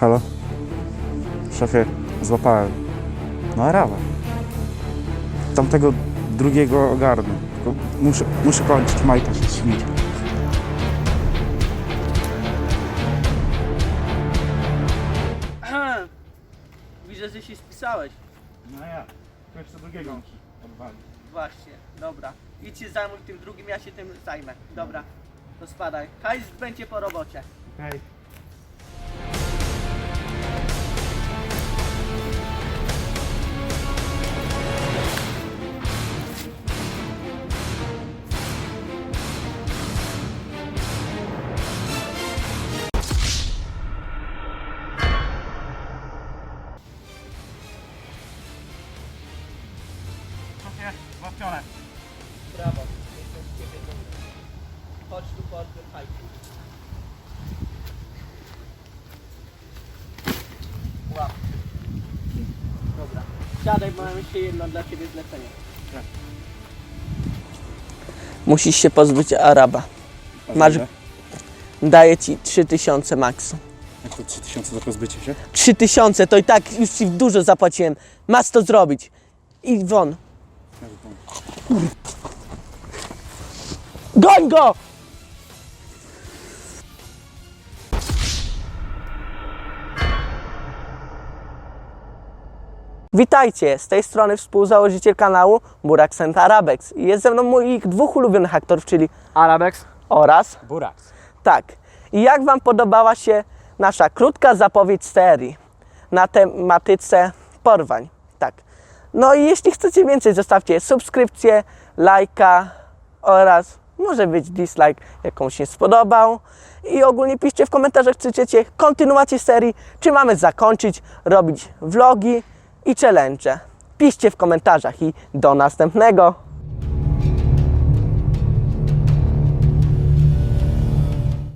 Halo? Szefie, złapałem. No Araba. Tamtego drugiego ogarnę. Tylko muszę, muszę kończyć, Majka się śmieć. Widzę, że się spisałeś. No ja, to jeszcze drugiego muszę odwalić. Właśnie, dobra. Idź się zajmuj tym drugim, ja się tym zajmę. Dobra, to spadaj. Hajs będzie po robocie. Okej. Załatwione. Brawo, jestem z ciebie dumny. Chodź tu po odbiór hajsu. Łap. Dobra. Siadaj, bo mam jeszcze jedno dla ciebie zlecenie. Tak. Musisz się pozbyć Araba. Masz- Daję ci 3000 maksu. Jak to 3000 za pozbycie się? 3000 to i tak już ci dużo zapłaciłem. Masz to zrobić. I won. Goń go! Witajcie, z tej strony współzałożyciel kanału Burak Sent Arabex. Jest ze mną moich dwóch ulubionych aktorów, czyli Arabex. oraz Burax. tak. I jak Wam podobała się nasza krótka zapowiedź serii na tematyce porwań? Tak. No i jeśli chcecie więcej, zostawcie subskrypcję, lajka oraz może być dislike, jak komuś nie spodobał. I ogólnie piszcie w komentarzach, czy chcecie kontynuację serii, czy mamy zakończyć, robić vlogi i challenge. Piszcie w komentarzach i do następnego.